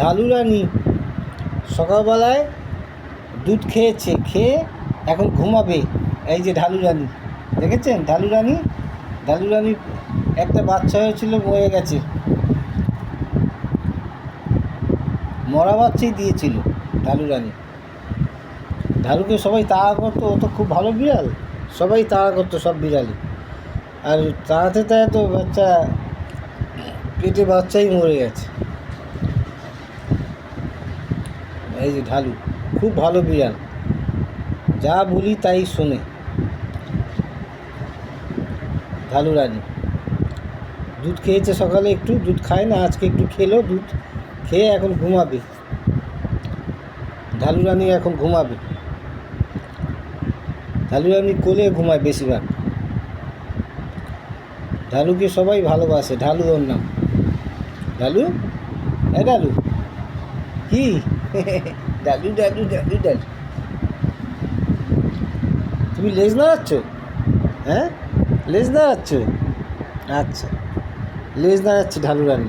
ঢালু রানী সকালবেলায় দুধ খেয়েছে, খেয়ে এখন ঘুমাবে। এই যে ঢালু রানী, দেখেছেন? ঢালু রানী? ঢালু রানীর একটা বাচ্চা হয়েছিল, মরে গেছে। মরা বাচ্চাই দিয়েছিল ঢালু রানী। ঢালুকে সবাই তাড়া করতো, ও তো খুব ভালো বিড়াল। সবাই তাড়া করতো সব বিড়ালই আর তাড়াতে তাড়াতে তো বাচ্চা, পেটে বাচ্চাই মরে গেছে। এই যে ঢালু, খুব ভালো বিড়াল যা বলি তাই শোনে। ঢালু রানী, দুধ খেয়েছে সকালে একটু, দুধ খায় না, আজকে একটু খেলো দুধ, খেয়ে এখন ঘুমাবে। ঢালু রানী এখন ঘুমাবে। ঢালু রানী কোলে ঘুমায় বেশিরভাগ। ঢালুকে সবাই ভালোবাসে, ঢালু ওর নাম। ঢালু? এ ঢালু, কি? ডালু ডালু ডালু ডালু তুমি লেজ নাড়াচ্ছ? হ্যাঁ? লেজ নাড়াচ্ছ? আচ্ছা। লেজ নাড়াচ্ছে ঢালু রানী।